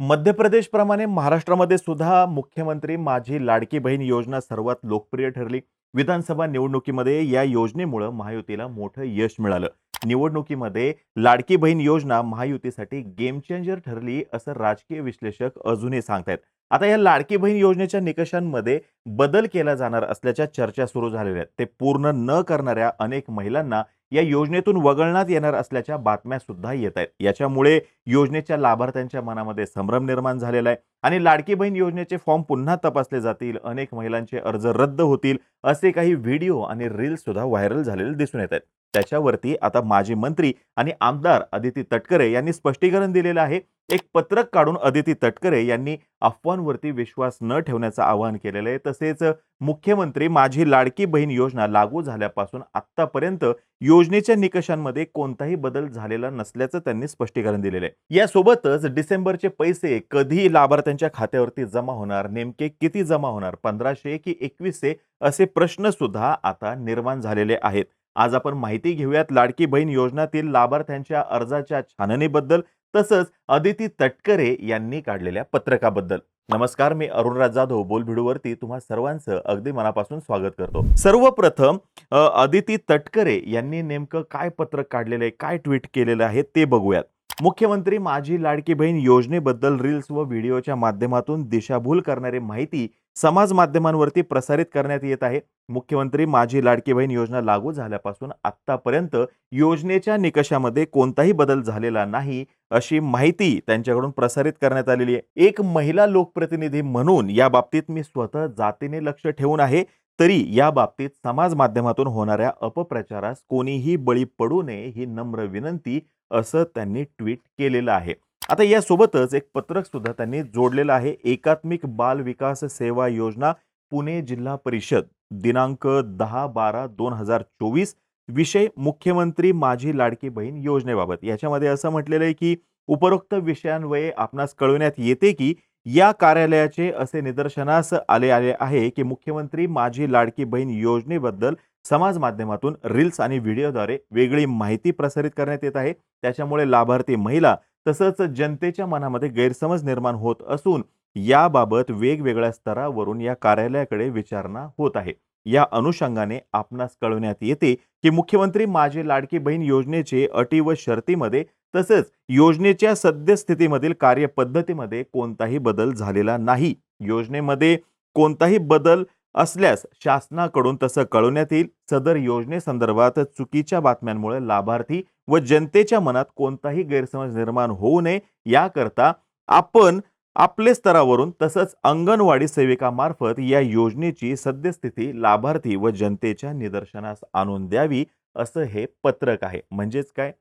मध्य प्रदेशप्रमाणे महाराष्ट्रामध्ये सुद्धा मुख्यमंत्री माझी लाडकी बहीण योजना सर्वात लोकप्रिय ठरली. विधानसभा निवडणुकीमध्ये या योजनेमुळं महायुतीला मोठं यश मिळालं. निवडणुकीमध्ये लाडकी बहीण योजना महायुतीसाठी गेम चेंजर ठरली असं राजकीय विश्लेषक अजूनही सांगतायत. आता या लाडकी बहीण योजनेच्या निकषांमध्ये बदल केला जाणार असल्याच्या चर्चा सुरू झालेल्या आहेत. ते पूर्ण न करणाऱ्या अनेक महिलांना या योजनेतून वगळण्यात येणार असल्याच्या बातम्या सुद्धा येत आहेत. याच्यामुळे योजनेच्या लाभार्थ्यांच्या मनामध्ये संभ्रम निर्माण झालेला आहे आणि लाडकी बहीण योजनेचे फॉर्म पुन्हा तपासले जातील. अनेक महिलांचे अर्ज रद्द होतील असे काही व्हिडिओ आणि रील्स सुद्धा व्हायरल झालेले दिसून येत आहेत. त्याच्यावरती आता माजी मंत्री आणि आमदार अदिती तटकरे यांनी स्पष्टीकरण दिलेलं आहे. एक पत्रक काढून अदिती तटकरे यांनी अफवांवरती विश्वास न ठेवण्याचं आवाहन केलेलं आहे. तसेच मुख्यमंत्री माझी लाडकी बहीण योजना लागू झाल्यापासून आतापर्यंत योजनेच्या निकषांमध्ये कोणताही बदल झालेला नसल्याचं त्यांनी स्पष्टीकरण दिलेलं आहे. यासोबतच डिसेंबरचे पैसे कधी लाभार्थ्यांच्या खात्यावरती जमा होणार नेमके किती जमा होणार पंधराशे की एकवीसशे असे प्रश्न सुद्धा आता निर्माण झालेले आहेत. आज आपण माहिती घेऊयात लाडकी बहीण योजनातील लाभार्थ्यांच्या अर्जाच्या छाननीबद्दल तसंच अदिती तटकरे यांनी काढलेल्या पत्रकाबद्दल. नमस्कार मी अरुणराज जाधव बोलभिडूवरती तुम्हा सर्वांचं अगदी मनापासून स्वागत करतो. सर्वप्रथम अदिती तटकरे यांनी नेमकं काय पत्रक काढलेलं आहे काय ट्विट केलेलं आहे ते बघूयात. मुख्यमंत्री माझी लाडकी बहीण योजनेबद्दल रील्स व व्हिडिओच्या माध्यमातून दिशाभूल करणारी माहिती समाज माध्यमांवरती प्रसारित करण्यात येत आहे. मुख्यमंत्री माझी लाडकी बहीण योजना लागू झाल्यापासून आत्तापर्यंत योजनेच्या निकषामध्ये कोणताही बदल झालेला नाही अशी माहिती त्यांच्याकडून प्रसारित करण्यात आलेली आहे. एक महिला लोकप्रतिनिधी म्हणून या बाबतीत मी स्वतः जातीने लक्ष ठेवून आहे तरी या बाबतीत समाज माध्यमातून होणाऱ्या अपप्रचारास कोणीही बळी पडू नये ही नम्र विनंती असं त्यांनी ट्विट केलेलं आहे. आता यासोबतच एक पत्रक सुद्धा त्यांनी जोडलेलं आहे. एकात्मिक बाल विकास सेवा योजना पुणे जिल्हा परिषद. दिनांक दहा बारा दोन हजार चोवीस. विषय मुख्यमंत्री माझी लाडकी बहीण योजनेबाबत. याच्यामध्ये असं म्हटलेलं आहे की उपरोक्त विषयांवये आपणास कळविण्यात येते की या कार्यालयाचे असे निदर्शनास आले आले आहे की मुख्यमंत्री माझी लाडकी बहीण योजनेबद्दल समाज माध्यमातून रील्स आणि व्हिडिओद्वारे वेगळी माहिती प्रसारित करण्यात येत आहे. त्याच्यामुळे लाभार्थी महिला तसंच जनतेच्या मनामध्ये गैरसमज निर्माण होत असून याबाबत वेगवेगळ्या स्तरावरून या कार्यालयाकडे विचारणा होत आहे. या अनुषंगाने आपणास कळवण्यात येते की मुख्यमंत्री माझे लाडकी बहीण योजनेचे अटी व शर्तीमध्ये तसंच योजनेच्या सद्यस्थितीमधील कार्यपद्धतीमध्ये कोणताही बदल झालेला नाही. योजनेमध्ये कोणताही बदल असल्यास शासनाकडून तसं कळवण्यात येईल सदर योजनेसंदर्भात चुकीच्या बातम्यांमुळे लाभार्थी व जनतेच्या मनात कोणताही गैरसमज निर्माण होऊ नये. याकरता आपण आपले स्तरावरून तसंच अंगणवाडी सेविकामार्फत या योजनेची सद्यस्थिती लाभार्थी व जनतेच्या निदर्शनास आणून द्यावी असं हे पत्रक आहे. म्हणजेच काय?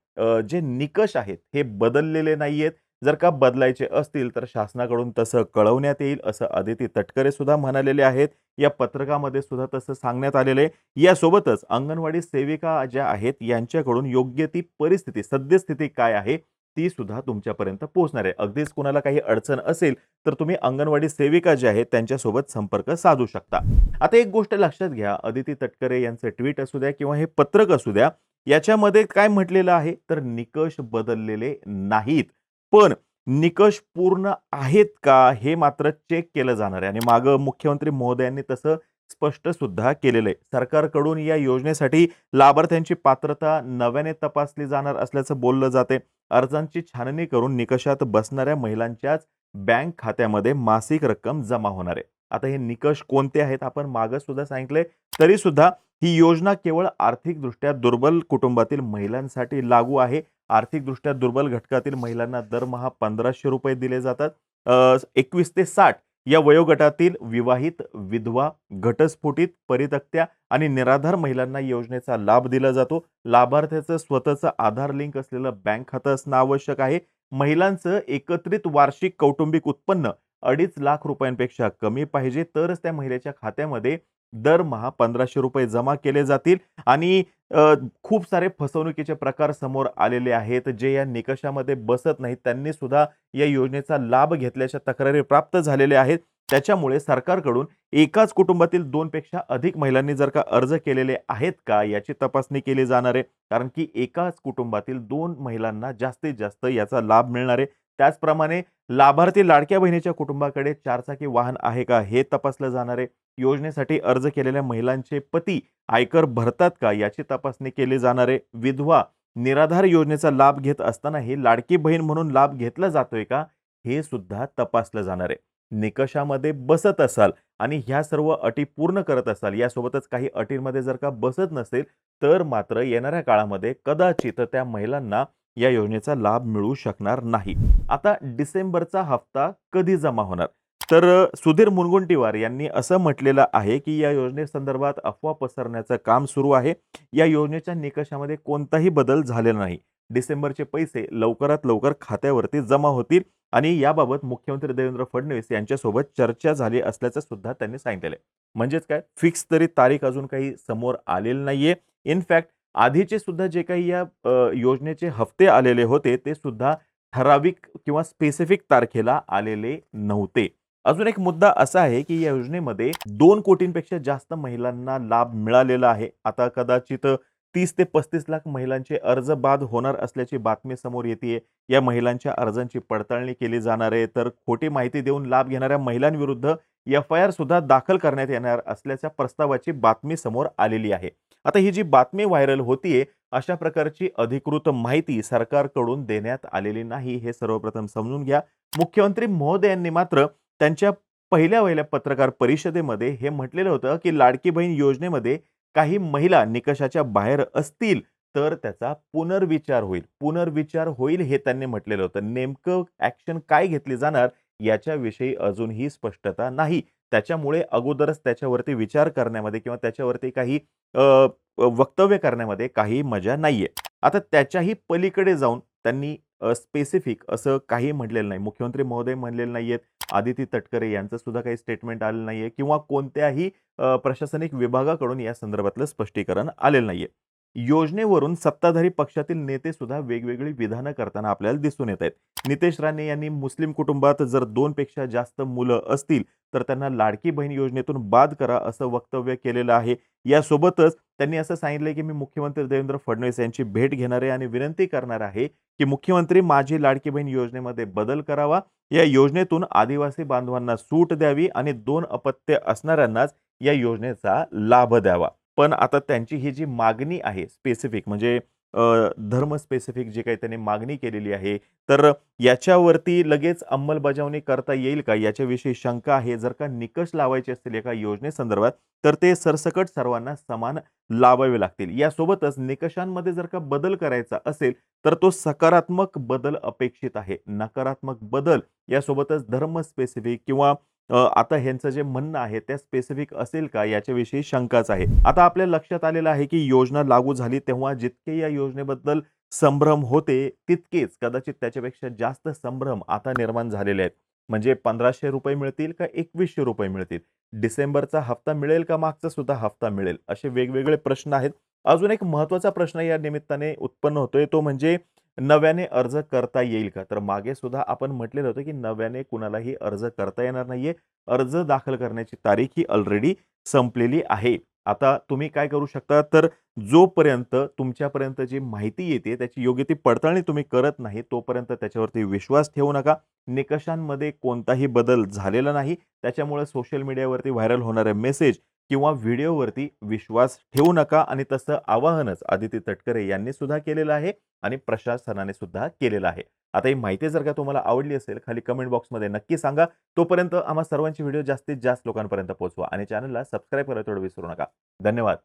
जे निकष आहेत हे बदललेले नाही आहेत जर का बदलायचे असतील तर शासनाकडून तसं कळवण्यात येईल असं अदिती तटकरे सुद्धा म्हणालेले आहेत. या पत्रकामध्ये सुद्धा तसं सांगण्यात आलेलं आहे. यासोबतच अंगणवाडी सेविका ज्या आहेत यांच्याकडून योग्य ती परिस्थिती सद्यस्थिती काय आहे ती सुद्धा तुमच्यापर्यंत पोहोचणार आहे. अगदीच कुणाला काही अडचण असेल तर तुम्ही अंगणवाडी सेविका ज्या आहेत त्यांच्यासोबत संपर्क साधू शकता. आता एक गोष्ट लक्षात घ्या अदिती तटकरे यांचं ट्विट असू द्या किंवा हे पत्रक असू द्या याच्यामध्ये काय म्हटलेलं आहे तर निकष बदललेले नाहीत. पण निकष पूर्ण आहेत का हे मात्र चेक केलं जाणार आहे. आणि मागं मुख्यमंत्री महोदयांनी तसं स्पष्ट सुद्धा केलेलं आहे. सरकारकडून या योजनेसाठी लाभार्थ्यांची पात्रता नव्याने तपासली जाणार असल्याचं बोललं जाते अर्जांची छाननी करून निकषात बसणाऱ्या महिलांच्याच बँक खात्यामध्ये मासिक रक्कम जमा होणार आहे. आता हे निकष कोणते आहेत आपण मागं सुद्धा सांगितले तरी सुद्धा ही योजना केवळ आर्थिकदृष्ट्या दुर्बल कुटुंबातील महिलांसाठी लागू आहे. आर्थिकदृष्ट्या दुर्बल घटकातील महिलांना दरमहा पंधराशे रुपये दिले जातात. एकवीस ते साठ या वयोगटातील विवाहित विधवा घटस्फोटित परितक्त्या आणि निराधार महिलांना योजनेचा लाभ दिला जातो. लाभार्थ्याचं स्वतःचं आधार लिंक असलेलं बँक खातं असणं आवश्यक आहे. महिलांचं एकत्रित वार्षिक कौटुंबिक उत्पन्न अडीच लाख रुपयांपेक्षा कमी पाहिजे तरच त्या महिलेच्या खात्यामध्ये दरमहा पंधराशे रुपये जमा केले जातील. आणि खूप सारे फसवणुकीचे प्रकार समोर आलेले आहेत जे या निकषामध्ये बसत नाहीत. त्यांनी सुद्धा या योजनेचा लाभ घेतल्याच्या तक्रारी प्राप्त झालेल्या आहेत. त्याच्यामुळे सरकारकडून एकाच कुटुंबातील दोनपेक्षा अधिक महिलांनी जर का अर्ज केलेले आहेत का याची तपासणी केली जाणार आहे. कारण की एकाच कुटुंबातील दोन महिलांना जास्तीत जास्त याचा लाभ मिळणार आहे. त्याचप्रमाणे लाभार्थी लाडक्या बहिणीच्या कुटुंबाकडे चारचाकी वाहन आहे का हे तपासलं जाणार आहे. योजनेसाठी अर्ज केलेल्या महिलांचे पती आयकर भरतात का याची तपासणी केली जाणार आहे. विधवा निराधार योजनेचा लाभ घेत असतानाही लाडकी बहीण म्हणून लाभ घेतला जातोय का हे सुद्धा तपासलं जाणार आहे. निकषामध्ये बसत असाल आणि ह्या सर्व अटी पूर्ण करत असाल यासोबतच काही अटींमध्ये जर का बसत नसेल तर मात्र येणाऱ्या काळामध्ये कदाचित त्या महिलांना या योजनेचा लाभ मिळू शकणार नाही. आता डिसेंबरचा हप्ता कधी जमा होणार? तर सुधीर मुनगुंटीवार यांनी असं म्हटलेलं आहे की या योजनेसंदर्भात अफवा पसरण्याचं काम सुरू आहे. या योजनेच्या निकषामध्ये कोणताही बदल झालेला नाही. डिसेंबरचे पैसे लवकरात लवकर खात्यावरती जमा होतील आणि याबाबत मुख्यमंत्री देवेंद्र फडणवीस यांच्यासोबत चर्चा झाली असल्याचं सुद्धा त्यांनी सांगितलेलं आहे. म्हणजेच काय? फिक्स तरी तारीख अजून काही समोर आलेली नाहीये. इनफॅक्ट आधीचे सुद्धा जे काही या योजनेचे हप्ते आलेले होते ते सुद्धा ठराविक किंवा स्पेसिफिक तारखेला आलेले नव्हते. अजून एक मुद्दा असा आहे की या योजनेमध्ये दोन कोटींपेक्षा जास्त महिलांना लाभ मिळालेला आहे. आता कदाचित तीस ते पस्तीस लाख महिलांचे अर्ज बाद होणार असल्याची बातमी समोर येते या महिलांच्या अर्जांची पडताळणी केली जाणार आहे. तर खोटी माहिती देऊन लाभ घेणाऱ्या महिलांविरुद्ध एफ आय आर सुद्धा दाखल करण्यात येणार असल्याच्या प्रस्तावाची बातमी समोर आलेली आहे. आता ही जी बातमी व्हायरल होतीये अशा प्रकारची अधिकृत माहिती सरकारकडून देण्यात आलेली नाही हे सर्वप्रथम समजून घ्या. मुख्यमंत्री महोदयांनी मात्र त्यांच्या पहिल्या वहिल्या पत्रकार परिषदेमध्ये हे म्हटलेलं होतं की लाडकी बहीण योजनेमध्ये काही महिला निकषाच्या बाहेर असतील तर त्याचा पुनर्विचार होईल. पुनर्विचार होईल हे त्यांनी म्हटलेलं होतं. नेमकं ऍक्शन काय घेतली जाणार याच्याविषयी अजूनही स्पष्टता नाही. त्याच्यामुळे अगोदरच त्याच्यावरती विचार करण्यामध्ये किंवा त्याच्यावरती काही वक्तव्य करण्यामध्ये काही मजा नाहीये. आता त्याच्याही पलीकडे जाऊन त्यांनी स्पेसिफिक असं काही म्हटलेलं नाही. मुख्यमंत्री महोदय म्हणलेले आहेत आदिती तटकरे यांचं सुद्धा काही स्टेटमेंट आलेलं नाहीये किंवा कोणत्याही प्रशासनिक विभागाकडून या संदर्भातलं स्पष्टीकरण आलेलं नाहीये. योजनेवरून सत्ताधारी पक्षातील नेते सुद्धा वेगवेगळी विधानं करताना आपल्याला दिसून येत आहेत. नितेश राणे यांनी मुस्लिम कुटुंबात जर दोनपेक्षा जास्त मुलं असतील तर त्यांना लाडकी बहीण योजनेतून बाद करा असं वक्तव्य केलेलं आहे. यासोबतच त्यांनी असं सांगितलंय की मी मुख्यमंत्री देवेंद्र फडणवीस यांची भेट घेणार आहे आणि विनंती करणार आहे की मुख्यमंत्री माझी लाडकी बहीण योजनेमध्ये बदल करावा. या योजनेतून आदिवासी बांधवांना सूट द्यावी आणि दोन अपत्य असणाऱ्यांनाच या योजनेचा लाभ द्यावा. पण आता त्यांची ही जी मागणी आहे स्पेसिफिक म्हणजे धर्म स्पेसिफिक जी काही त्यांनी मागणी केलेली आहे तर याच्यावरती लगेच अंमलबजावणी करता येईल का? याच्याविषयी शंका आहे जर का निकष लावायचे असतील एका योजनेसंदर्भात तर ते सरसकट सर्वांना समान लावावे लागतील. यासोबतच निकषांमध्ये जर का बदल करायचा असेल तर तो सकारात्मक बदल अपेक्षित आहे. नकारात्मक बदल यासोबतच धर्म स्पेसिफिक किंवा आता ह्यांचं जे म्हणणं आहे त्या स्पेसिफिक असेल का? याच्याविषयी शंकाच आहे. आता आपल्या लक्षात आलेलं आहे की योजना लागू झाली तेव्हा जितके या योजनेबद्दल संभ्रम होते तितकेच कदाचित त्याच्यापेक्षा जास्त संभ्रम आता निर्माण झालेले आहेत. म्हणजे पंधराशे रुपये मिळतील का एकवीसशे रुपये मिळतील? डिसेंबरचा हप्ता मिळेल का? मागचा सुद्धा हप्ता मिळेल? असे वेगवेगळे प्रश्न आहेत. अजून एक महत्त्वाचा प्रश्न या निमित्ताने उत्पन्न होतोय तो म्हणजे नव्याने अर्ज करता येईल का? तर मागे सुद्धा आपण म्हटलेलं होतं की नव्याने कुणालाही अर्ज करता येणार नाहीये. अर्ज दाखल करण्याची तारीख ही ऑलरेडी संपलेली आहे. आता तुम्ही काय करू शकता? तर जोपर्यंत तुमच्यापर्यंत जी माहिती येते त्याची योग्य ती पडताळणी तुम्ही करत नाही तोपर्यंत त्याच्यावरती विश्वास ठेवू नका. निकषांमध्ये कोणताही बदल झालेला नाही. त्याच्यामुळे सोशल मीडियावरती व्हायरल होणारे मेसेज किंवा व्हिडिओवरती विश्वास ठेवू नका आणि तसं आवाहनच आदिती तटकरे यांनी सुद्धा केलेलं आहे आणि प्रशासनाने सुद्धा केलेलं आहे. आता ही माहिती जर का तुम्हाला आवडली असेल खाली कमेंट बॉक्समध्ये नक्की सांगा. तोपर्यंत आम्हा सर्वांची व्हिडिओ जास्तीत जास्त लोकांपर्यंत पोहोचवा आणि चॅनलला सबस्क्राईब करायला थोडं विसरू नका. धन्यवाद.